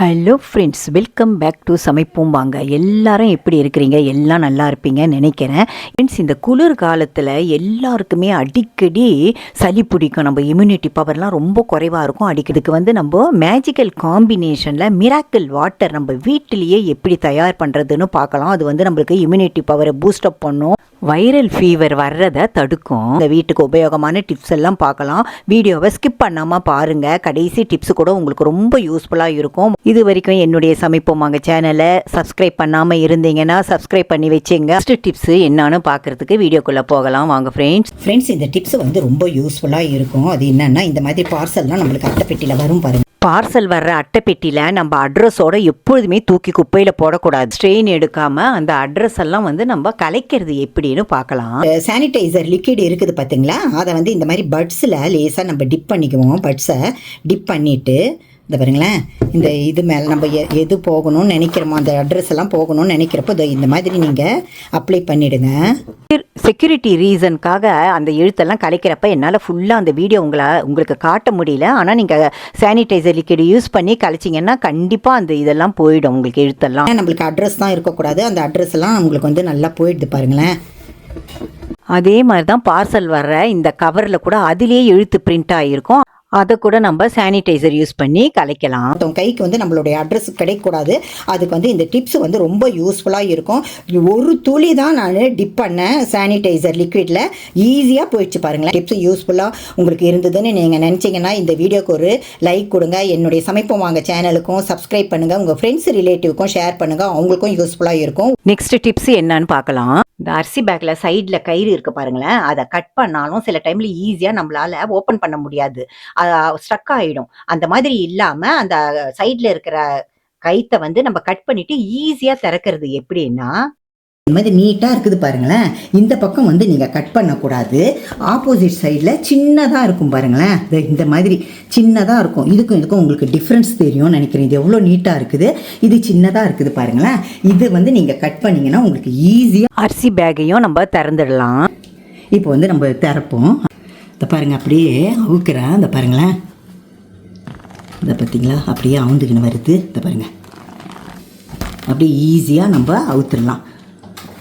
Hello friends welcome back to சமைப்போம் வாங்க. எல்லாரும் எப்படி இருக்கிறீங்க? எல்லாம் நல்லா இருப்பீங்க நினைக்கிறேன். ஃப்ரெண்ட்ஸ் இந்த குளிர் காலத்தில் எல்லாருக்குமே அடிக்கடி சளி பிடிக்கும். நம்ம இம்யூனிட்டி பவர்லாம் ரொம்ப குறைவாக இருக்கும். அடிக்கிறதுக்கு வந்து நம்ம மேஜிக்கல் காம்பினேஷனில் மிராக்கிள் வாட்டர் நம்ம வீட்டிலேயே எப்படி தயார் பண்ணுறதுன்னு பார்க்கலாம். அது வந்து நம்மளுக்கு இம்யூனிட்டி பவரை பூஸ்டப் பண்ணும். வைரல் ஃபீவர் வர்றதை தடுக்கும். இந்த வீட்டுக்கு உபயோகமான டிப்ஸ் எல்லாம் பார்க்கலாம். வீடியோவை ஸ்கிப் பண்ணாமல் பாருங்கள் கடைசி டிப்ஸ் கூட உங்களுக்கு ரொம்ப யூஸ்ஃபுல்லாக இருக்கும். இது வரைக்கும் என்னுடைய சமைப்போம் வாங்க சேனலை சப்ஸ்கிரைப் பண்ணாமல் இருந்தீங்கன்னா சப்ஸ்கிரைப் பண்ணி வச்சுங்க. ஃபஸ்ட்டு டிப்ஸ் என்னன்னு பார்க்குறதுக்கு வீடியோக்குள்ளே போகலாம். வாங்க ஃப்ரெண்ட்ஸ் ஃப்ரெண்ட்ஸ் இந்த டிப்ஸ் வந்து ரொம்ப யூஸ்ஃபுல்லாக இருக்கும். அது என்னன்னா இந்த மாதிரி பார்சல்லாம் நம்மளுக்கு அட்டைப்பெட்டியில் வரும் பாருங்க. பார்சல் வர்ற அட்டைப்பெட்டியில் நம்ம அட்ரஸோட எப்பொழுதுமே தூக்கி குப்பையில் போடக்கூடாது. ஸ்ட்ரெயின் எடுக்காமல் அந்த அட்ரஸ் எல்லாம் வந்து நம்ம கலைக்கிறது எப்படின்னு பார்க்கலாம். சானிடைசர் லிக்விட் இருக்குது பார்த்தீங்களா அதை வந்து இந்த மாதிரி பட்ஸில் லேசாக நம்ம டிப் பண்ணிக்குவோம். பட்ஸை டிப் பண்ணிவிட்டு இந்த பாருங்களேன் இந்த இது மேலே நம்ம எ- எது போகணும்னு நினைக்கிறோமோ அந்த அட்ரஸ் எல்லாம் போகணும்னு நினைக்கிறப்போ இதை இந்த மாதிரி நீங்கள் அப்ளை பண்ணிவிடுங்க செக்யூரிட்டி ரீசனுக்காக அந்த எழுத்தெல்லாம் கலைக்கிறப்ப என்னால் ஃபுல்லாக அந்த வீடியோ உங்களை உங்களுக்கு காட்ட முடியல. ஆனால் நீங்கள் சானிடைசர் லிக்விட் யூஸ் பண்ணி கலைச்சிங்கன்னா கண்டிப்பாக அந்த இதெல்லாம் போயிடும் உங்களுக்கு எழுத்தெல்லாம். நம்மளுக்கு அட்ரஸ் தான் இருக்கக்கூடாது. அந்த அட்ரஸ் எல்லாம் உங்களுக்கு வந்து நல்லா போயிடுது பாருங்களேன். அதே மாதிரி தான் பார்சல் வர்ற இந்த கவரில் கூட அதிலே எழுத்து பிரிண்ட் ஆகிருக்கும் அதை கூட நம்ம சானிடைசர் யூஸ் பண்ணி கலைக்கலாம். கைக்கு வந்து நம்மளுடைய அட்ரஸ் கிடைக்கக்கூடாது. அதுக்கு வந்து இந்த டிப்ஸ் வந்து ரொம்ப யூஸ்ஃபுல்லாக இருக்கும். ஒரு துளி தான் நான் டிப் பண்ணேன் சானிடைசர் லிக்விடில் ஈஸியாக போயிடுச்சு பாருங்களேன். டிப்ஸ் யூஸ்ஃபுல்லாக உங்களுக்கு இருந்ததுன்னு நீங்கள் நினச்சிங்கன்னா இந்த வீடியோக்கு ஒரு லைக் கொடுங்க. என்னுடைய சமைப்போம் வாங்க சேனலுக்கும் சப்ஸ்கிரைப் பண்ணுங்கள் உங்கள் ஃப்ரெண்ட்ஸ் ரிலேட்டிவ்க்கும் ஷேர் பண்ணுங்கள் அவங்களுக்கும் யூஸ்ஃபுல்லாக இருக்கும். நெக்ஸ்ட் டிப்ஸ் என்னன்னு பார்க்கலாம். இந்த அரிசி பேக்கில் சைடில் கயிறு இருக்கு பாருங்களேன். அதை கட் பண்ணாலும் சில டைமில் ஈஸியாக நம்மளால ஓப்பன் பண்ண முடியாது. ஸ்ட்ரக் ஆகிடும் அந்த மாதிரி இல்லாமல் அந்த சைடில் இருக்கிற கயித்தை வந்து நம்ம கட் பண்ணிட்டு ஈஸியாக திறக்கிறது எப்படின்னா இந்த மாதிரி நீட்டாக இருக்குது பாருங்களேன். இந்த பக்கம் வந்து நீங்கள் கட் பண்ணக்கூடாது. ஆப்போசிட் சைடில் சின்னதாக இருக்கும் பாருங்களேன். இந்த- இந்த மாதிரி சின்னதாக இருக்கும். இதுக்கும் இதுக்கும் உங்களுக்கு டிஃப்ரென்ஸ் தெரியும்னு நினைக்கிறேன். இது எவ்வளோ நீட்டாக இருக்குது. இது சின்னதாக இருக்குது பாருங்களேன். இது வந்து நீங்கள் கட் பண்ணீங்கன்னா உங்களுக்கு ஈஸியாக அரிசி பேக்கையும் நம்ம திறந்துடலாம். இப்போ வந்து நம்ம திறப்போம். இந்த பாருங்கள் அப்படியே அவுக்கிறேன் இந்த பாருங்களேன் இதை பார்த்தீங்களா அப்படியே அவுந்துக்கின்னு வருது இந்த பாருங்கள் அப்படியே ஈஸியாக நம்ம அவுத்துடலாம்.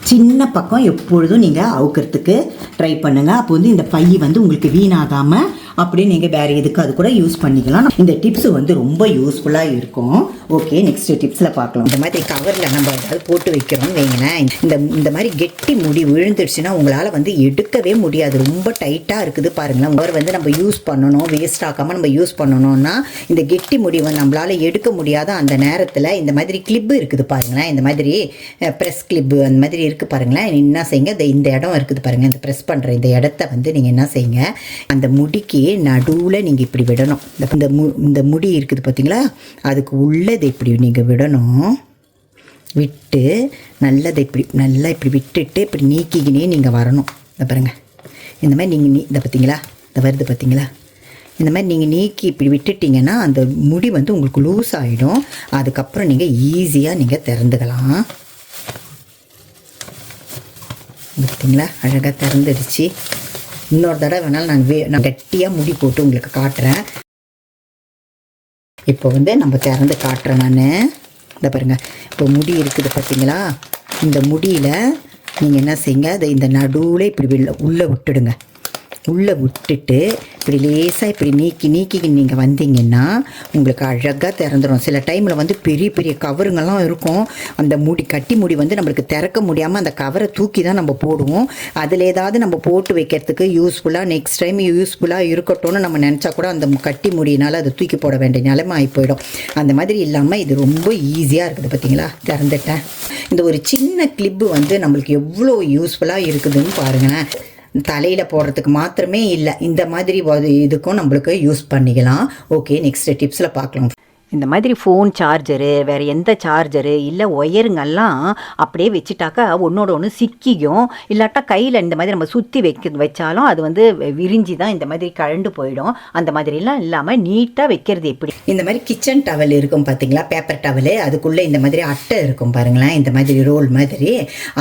சின்ன பக்கம் எப்பொழுதும் நீங்கள் அவுக்கிறதுக்கு ட்ரை பண்ணுங்கள் அப்போ வந்து இந்த பை வந்து உங்களுக்கு வீணாகாமல் அப்படியே நீங்கள் வேறு எதுக்கு அது கூட யூஸ் பண்ணிக்கலாம். இந்த டிப்ஸ் வந்து ரொம்ப யூஸ்ஃபுல்லாக இருக்கும். ஓகே நெக்ஸ்ட் டிப்ஸில் பார்க்கலாம். இந்த மாதிரி கவரில் நம்ம ஏதாவது போட்டு வைக்கிறோம் வைங்களேன். இந்த இந்த மாதிரி கெட்டி முடி விழுந்துடுச்சுன்னா உங்களால் வந்து எடுக்கவே முடியாது. ரொம்ப டைட்டாக இருக்குது பாருங்களேன். கவர் வந்து நம்ம யூஸ் பண்ணணும். வேஸ்ட் ஆக்காமல் நம்ம யூஸ் பண்ணணும்னா இந்த கெட்டி முடி வந்து நம்மளால் எடுக்க முடியாத அந்த நேரத்தில் இந்த மாதிரி கிளிப்பு இருக்குது பாருங்களேன். இந்த மாதிரி ப்ரெஸ் கிளிப்பு அந்த மாதிரி இருக்குது பாருங்களேன். என்ன செய்யுங்க? இந்த இந்த இடம் இருக்குது பாருங்கள் இந்த ப்ரெஸ் பண்ணுற இந்த இடத்த வந்து நீங்கள் என்ன செய்யுங்க? அந்த முடிக்கு நடுவில் நீங்கள் இப்படி விடணும். இந்த இந்த மு இந்த முடி இருக்குது பார்த்தீங்களா அதுக்கு உள்ளதை இப்படி நீங்கள் விடணும். விட்டு நல்லதை இப்படி நல்லா இப்படி விட்டுட்டு இப்படி நீக்கிக்கினே நீங்கள் வரணும். இந்த பாருங்க. இந்த மாதிரி நீங்கள் நீ இந்த பார்த்தீங்களா இந்த வருது பார்த்தீங்களா இந்த மாதிரி நீங்கள் நீக்கி இப்படி விட்டுட்டிங்கன்னா அந்த முடி வந்து உங்களுக்கு லூஸ் ஆகிடும் அதுக்கப்புறம் நீங்கள் ஈஸியாக நீங்கள் திறந்துக்கலாம். பார்த்தீங்களா அழகாக திறந்துடுச்சு. இன்னொரு தடவை வேணாலும் நான் வே நான் கட்டியாக முடி போட்டு உங்களுக்கு காட்டுறேன். இப்போ வந்து நம்ம திறந்து காட்டுறேன் நான். இந்த பாருங்கள் இப்போ முடி இருக்குது பார்த்தீங்களா இந்த முடியில் நீங்கள் என்ன செய்யுங்க அதை இந்த நடுவில் இப்படி வெளில உள்ளே விட்டுடுங்க. உள்ளே விட்டுட்டு இப்படி லேசாக இப்படி நீக்கி நீக்கி நீங்கள் வந்தீங்கன்னா உங்களுக்கு அழகாக திறந்துடும் சில டைமில் வந்து பெரிய பெரிய கவருங்கெல்லாம் இருக்கும். அந்த முடி கட்டி முடி வந்து நம்மளுக்கு திறக்க முடியாமல் அந்த கவரை தூக்கி தான் நம்ம போடுவோம். அதில் ஏதாவது நம்ம போட்டு வைக்கிறதுக்கு யூஸ்ஃபுல்லாக நெக்ஸ்ட் டைம் யூஸ்ஃபுல்லாக இருக்கட்டும்னு நம்ம நினச்சா கூட அந்த கட்டி முடியினால் அதை தூக்கி போட வேண்டிய நிலைமை ஆகி போயிடும் அந்த மாதிரி இல்லாமல் இது ரொம்ப ஈஸியாக இருக்குது பார்த்தீங்களா திறந்துட்டேன். இந்த ஒரு சின்ன கிளிப்பு வந்து நம்மளுக்கு எவ்வளோ யூஸ்ஃபுல்லாக இருக்குதுன்னு பாருங்களேன். தலையில் போடுறதுக்கு மாத்திரமே இல்லை. இந்த மாதிரி ஒரு இதுக்கும் நம்மளுக்கு யூஸ் பண்ணிக்கலாம். ஓகே நெக்ஸ்ட் டிப்ஸில் பார்க்கலாம் இந்த மாதிரி ஃபோன் சார்ஜரு வேறு எந்த சார்ஜரு இல்லை ஒயருங்கெல்லாம் அப்படியே வச்சுட்டாக்கா ஒன்றோட ஒன்று சிக்கிக்கும். இல்லாட்டா கையில் இந்த மாதிரி நம்ம சுற்றி வைக்க வச்சாலும் அது வந்து விரிஞ்சி தான் இந்த மாதிரி கழண்டு போயிடும். அந்த மாதிரிலாம் இல்லாமல் நீட்டாக வைக்கிறது எப்படி? இந்த மாதிரி கிச்சன் டவல் இருக்கும் பார்த்தீங்களா பேப்பர் டவலு அதுக்குள்ளே இந்த மாதிரி அட்டை இருக்கும் பாருங்களேன். இந்த மாதிரி ரோல் மாதிரி.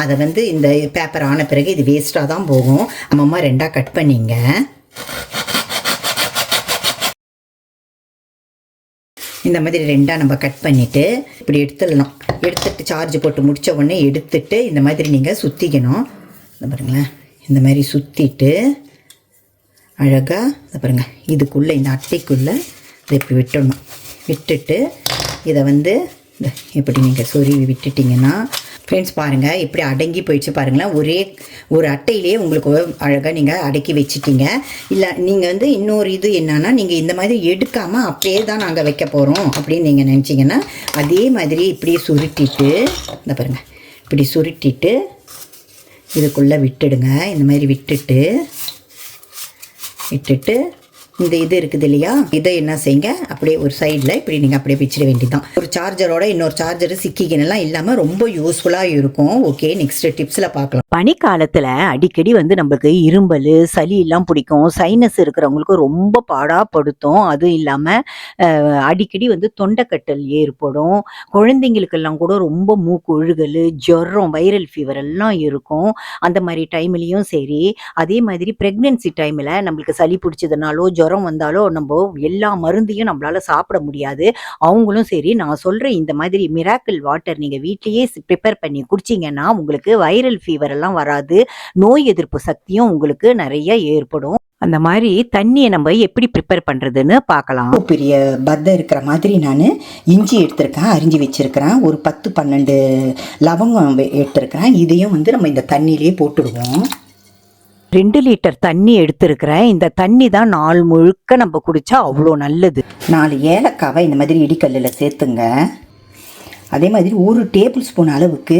அதை வந்து இந்த பேப்பர் ஆன பிறகு இது வேஸ்ட்டாக தான் போகும். அம்மம்மா ரெண்டாக கட் பண்ணிங்க. இந்த மாதிரி ரெண்டாக நம்ம கட் பண்ணிவிட்டு இப்படி எடுத்துடலாம். எடுத்துட்டு சார்ஜ் போட்டு முடித்த உடனே எடுத்துட்டு இந்த மாதிரி நீங்கள் சுற்றிக்கணும் இந்த பாருங்களேன். இந்த மாதிரி சுற்றிட்டு அழகாக இந்த பாருங்கள் இதுக்குள்ளே இந்த அட்டைக்குள்ளே இதை இப்படி விட்டுடணும். விட்டுட்டு இதை வந்து இந்த இப்படி நீங்கள் சொருவி விட்டுட்டிங்கன்னா ஃப்ரெண்ட்ஸ் பாருங்கள் இப்படி அடங்கி போயிடுச்சு பாருங்களேன். ஒரே ஒரு அட்டையிலேயே உங்களுக்கு அழகாக நீங்கள் அடக்கி வச்சுட்டீங்க. இல்லை நீங்கள் வந்து இன்னொரு இது என்னன்னா நீங்கள் இந்த மாதிரி எடுக்காமல் அப்படியே தான் நாங்கள் வைக்க போகிறோம் அப்படின்னு நீங்கள் நினச்சிங்கன்னா அதே மாதிரி இப்படியே சுருட்டிட்டு இந்த பாருங்கள் இப்படி சுருட்டிட்டு இதுக்குள்ளே விட்டுடுங்க. இந்த மாதிரி விட்டுட்டு விட்டுட்டு இந்த இது இருக்குது இல்லையா? இதை என்ன செய்யுங்க? அப்படியே ஒரு சைடில் இப்படி நீங்கள் அப்படியே வச்சிட வேண்டியதுதான். ஒரு சார்ஜரோட இன்னொரு சார்ஜர் சிக்கிக்கணும் இல்லாமல் ரொம்ப யூஸ்ஃபுல்லாக இருக்கும். ஓகே நெக்ஸ்ட் டிப்ஸில் பார்க்கலாம் பனிக்காலத்தில் அடிக்கடி வந்து நம்மளுக்கு இரும்பல் சளி எல்லாம் பிடிக்கும். சைனஸ் இருக்கிறவங்களுக்கு ரொம்ப பாடாப்படுத்தும். அதுவும் இல்லாமல் அடிக்கடி வந்து தொண்டைக்கட்டல் ஏற்படும். குழந்தைங்களுக்கெல்லாம் கூட ரொம்ப மூக்கு ஒழுகல் ஜுரம் வைரல் ஃபீவர் எல்லாம் இருக்கும். அந்த மாதிரி டைம்லேயும் சரி. அதே மாதிரி ப்ரெக்னென்சி டைமில் நம்மளுக்கு சளி பிடிச்சதுனாலோ ஜொ வந்தாலோ நம்ம எல்லா மருந்தையும் நம்மளால சாப்பிட முடியாது. அவங்களும் சரி நான் சொல்கிற இந்த மாதிரி மிராக்கிள் வாட்டர் நீங்கள் வீட்லேயே ப்ரிப்பேர் பண்ணி குடிச்சிங்கன்னா உங்களுக்கு வைரல் ஃபீவர் எல்லாம் வராது. நோய் எதிர்ப்பு சக்தியும் உங்களுக்கு நிறைய ஏற்படும். அந்த மாதிரி தண்ணியை நம்ம எப்படி ப்ரிப்பேர் பண்ணுறதுன்னு பார்க்கலாம். பெரிய பத்தை இருக்கிற மாதிரி நான் இஞ்சி எடுத்திருக்கேன் அரிஞ்சு வச்சுருக்கிறேன். ஒரு பத்து பன்னெண்டு லவங்கம் வெ- எடுத்திருக்கிறேன். இதையும் வந்து நம்ம இந்த தண்ணியிலே போட்டுடுவோம். ரெண்டு லிட்டர் தண்ணி எடுத்திருக்கிறேன். இந்த தண்ணி தான் நாள் முழுக்க நம்ம குடிச்சா அவ்வளோ நல்லது. நாலு ஏலக்காவை இந்த மாதிரி இடிக்கல்லில் சேர்த்துங்க. அதே மாதிரி ஒரு டேபிள் ஸ்பூன் அளவுக்கு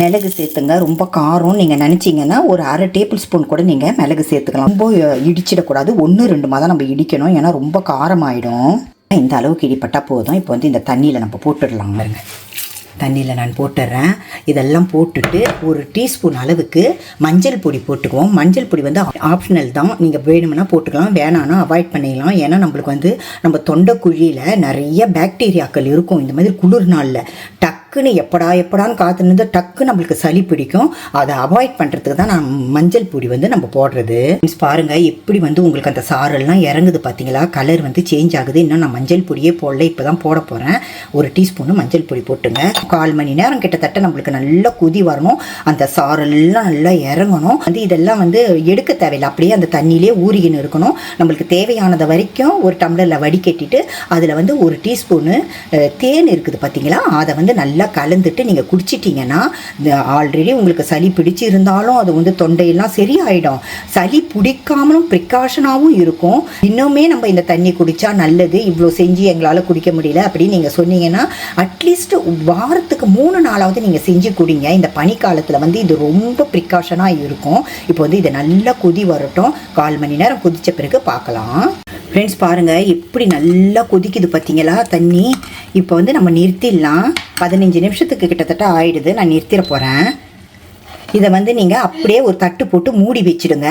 மிளகு சேர்த்துங்க. ரொம்ப காரம் நீங்கள் நினச்சிங்கன்னா ஒரு அரை டேபிள் ஸ்பூன் கூட நீங்கள் மிளகு சேர்த்துக்கலாம். ரொம்ப இடிச்சிடக்கூடாது. ஒன்று ரெண்டு தான் நம்ம இடிக்கணும். ஏன்னா ரொம்ப காரமாயிடும். இந்த அளவுக்கு இடிப்பட்டால் போதும். இப்போ வந்து இந்த தண்ணியில் நம்ம போட்டுடலாம் பாருங்க. தண்ணியில் நான் போட்டுடுறேன் இதெல்லாம் போட்டுட்டு ஒரு டீஸ்பூன் அளவுக்கு மஞ்சள் பொடி போட்டுக்குவோம். மஞ்சள் பொடி வந்து ஆப்ஷனல் தான். நீங்கள் வேணும்னா போட்டுக்கலாம் வேணான்னா அவாய்ட் பண்ணிடலாம். ஏன்னா நம்மளுக்கு வந்து நம்ம தொண்டை குழியில் நிறைய பாக்டீரியாக்கள் இருக்கும். இந்த மாதிரி குளிர் நாளில் டக்குன்னு எப்படா எப்படான்னு காத்துனது டக்கு நம்மளுக்கு சளி பிடிக்கும். அதை அவாய்ட் பண்ணுறதுக்கு தான் நான் மஞ்சள் பொடி வந்து நம்ம போடுறது. மீன்ஸ் பாருங்கள் எப்படி வந்து உங்களுக்கு அந்த சாரெல்லாம் இறங்குது பார்த்தீங்களா கலர் வந்து சேஞ்ச் ஆகுது. இன்னும் நான் மஞ்சள் பொடியே போடல இப்போ தான் போட போகிறேன் ஒரு டீஸ்பூன் மஞ்சள் பொடி போட்டுங்க. கால் மணி நேரம் கிட்டத்தட்ட நம்மளுக்கு நல்லா கொதி வரணும். அந்த சாரெல்லாம் நல்லா இறங்கணும். வந்து இதெல்லாம் வந்து எடுக்க தேவையில்லை. அப்படியே அந்த தண்ணியிலே ஊறிகின்னு இருக்கணும். நம்மளுக்கு தேவையானது வரைக்கும் ஒரு டம்ளரில் வடிகட்டிட்டு அதில் வந்து ஒரு டீஸ்பூனு தேன் இருக்குது பார்த்தீங்களா அதை வந்து நல்லா நல்லா கலந்துட்டு நீங்கள் குடிச்சிட்டிங்கன்னா ஆல்ரெடி உங்களுக்கு சளி பிடிச்சிருந்தாலும் அது வந்து தொண்டையெல்லாம் சரியாயிடும். சளி பிடிக்காமலும் ப்ரிகாஷனாகவும் இருக்கும். இன்னுமே நம்ம இந்த தண்ணி குடித்தா நல்லது. இவ்வளோ செஞ்சு எங்களால் குடிக்க முடியல அப்படின்னு நீங்கள் சொன்னீங்கன்னா அட்லீஸ்ட் வாரத்துக்கு மூணு நாளாவது நீங்கள் செஞ்சு குடிங்க. இந்த பனிக்காலத்தில் வந்து இது ரொம்ப ப்ரிகாஷனாக இருக்கும். இப்போ வந்து இதை நல்லா கொதி வரட்டும். கால் மணி நேரம் குதித்த பிறகு பார்க்கலாம். ஃப்ரெண்ட்ஸ் பாருங்கள் எப்படி நல்லா கொதிக்குது பார்த்தீங்களா தண்ணி இப்போ வந்து நம்ம நிறுத்திடலாம். பதினஞ்சு நிமிஷத்துக்கு கிட்டத்தட்ட ஆயிடுது. நான் நிறுத்திட போகிறேன் இதை வந்து நீங்கள் அப்படியே ஒரு தட்டு போட்டு மூடி வச்சிடுங்க.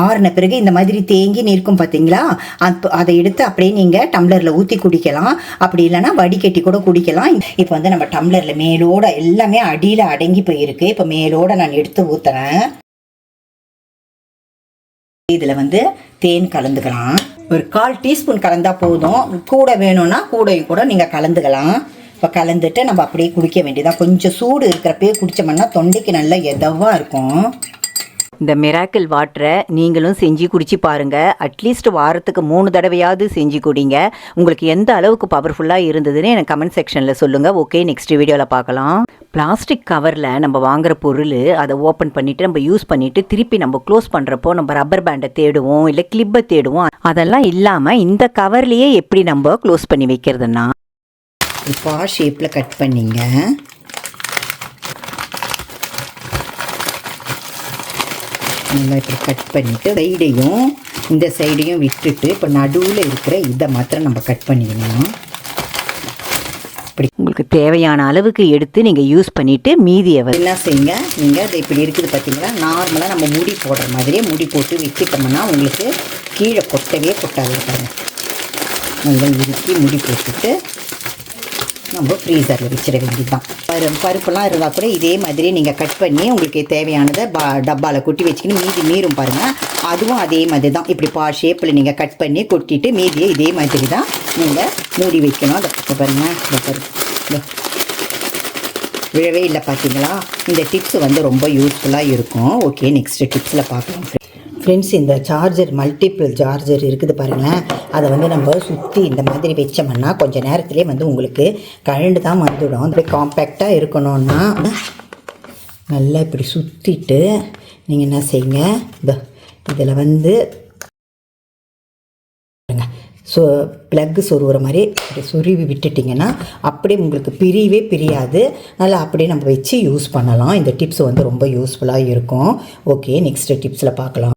ஆறின பிறகு இந்த மாதிரி தேங்கி நிற்கும் பார்த்தீங்களா அப்போ அதை எடுத்து அப்படியே நீங்கள் டம்ளரில் ஊற்றி குடிக்கலாம். அப்படி இல்லைன்னா வடிகட்டி கூட குடிக்கலாம். இப்போ வந்து நம்ம டம்ளரில் மேலோட எல்லாமே அடியில் அடங்கி போயிருக்கு. இப்போ மேலோட நான் எடுத்து ஊற்றுறேன் இதில் வந்து தேன் கலந்துக்கலாம். ஒரு கால் டீஸ்பூன் கலந்தால் போதும். கூட வேணும்னா கூடையும் கூட நீங்கள் கலந்துக்கலாம். இப்போ கலந்துட்டு நம்ம அப்படியே குடிக்க வேண்டியதான் கொஞ்சம் சூடு இருக்கிறப்பே குடித்தோம்னா தொண்டைக்கு நல்லா எதவாக இருக்கும். இந்த மிராக்கிள் வாட்டரை நீங்களும் செஞ்சு குடிச்சு பாருங்கள் அட்லீஸ்ட் வாரத்துக்கு மூணு தடவையாவது செஞ்சு குடிங்க. உங்களுக்கு எந்த அளவுக்கு பவர்ஃபுல்லாக இருந்ததுன்னு எனக்கு கமெண்ட் செக்ஷனில் சொல்லுங்கள் ஓகே நெக்ஸ்ட் வீடியோவில் பார்க்கலாம். பிளாஸ்டிக் கவரில் நம்ம வாங்குற பொருள் அதை ஓப்பன் பண்ணிவிட்டு நம்ம யூஸ் பண்ணிவிட்டு திருப்பி நம்ம க்ளோஸ் பண்ணுறப்போ நம்ம ரப்பர் பேண்டை தேடுவோம் இல்லை கிளிப்பை தேடுவோம். அதெல்லாம் இல்லாமல் இந்த கவர்லேயே எப்படி நம்ம க்ளோஸ் பண்ணி வைக்கிறதுன்னா? பா ஷேப்பில் கட் பண்ணிங்க. நல்லா இப்படி கட் பண்ணிவிட்டு சைடையும் இந்த சைடையும் விட்டுட்டு இப்போ நடுவில் இருக்கிற இதை மாத்திரம் நம்ம கட் பண்ணிக்கணும். உங்களுக்கு தேவையான அளவுக்கு எடுத்து நீங்கள் யூஸ் பண்ணிவிட்டு மீதியை வ- என்ன செய்யுங்க? நீங்கள் அது இப்படி இருக்குது பார்த்தீங்களா நார்மலாக நம்ம முடி போடுற மாதிரியே முடி போட்டு வச்சுட்டோம்னா உங்களுக்கு கீழே கொட்டவே கொட்டாது இருக்காங்க நல்லா இறுக்கி முடி போட்டுட்டு நம்ம ஃப்ரீசரில் வச்சிட வேண்டியது தான் பரு பருப்புலாம் இருந்தால் கூட இதே மாதிரி நீங்கள் கட் பண்ணி உங்களுக்கு தேவையானதை பா டப்பாவில் கொட்டி வச்சுக்கின்னு மீதி மீறும் பாருங்கள் அதுவும் அதே மாதிரி தான் இப்படி பா ஷேப்பில் நீங்கள் கட் பண்ணி கொட்டிட்டு மீதியை இதே மாதிரி தான் நீங்கள் மூடி வைக்கணும். அதை பாருங்கள் இந்த விழவே இல்லை பார்த்தீங்களா இந்த டிப்ஸ் வந்து ரொம்ப யூஸ்ஃபுல்லாக இருக்கும். ஓகே நெக்ஸ்ட் டிப்ஸில் பார்க்கலாம் ஃப்ரெண்ட்ஸ் இந்த சார்ஜர் மல்டிப்புள் சார்ஜர் இருக்குது பாருங்களேன். அதை வந்து நம்ம சுற்றி இந்த மாதிரி வச்சோம்னா கொஞ்சம் நேரத்திலே வந்து உங்களுக்கு கழண்டு தான் வந்துவிடும் அப்படி காம்பேக்டாக இருக்கணும்னா நல்லா இப்படி சுற்றிட்டு நீங்கள் என்ன செய்யுங்க? இந்த இதில் வந்து ஸோ ப்ளக்கு சொருகிற மாதிரி அப்படி சொருவி விட்டுட்டிங்கன்னா அப்படியே உங்களுக்கு பிரியவே பிரியாது. நல்லா அப்படியே நம்ம வச்சு யூஸ் பண்ணலாம். இந்த டிப்ஸ் வந்து ரொம்ப யூஸ்ஃபுல்லாக இருக்கும். ஓகே நெக்ஸ்ட் டிப்ஸில் பார்க்கலாம்.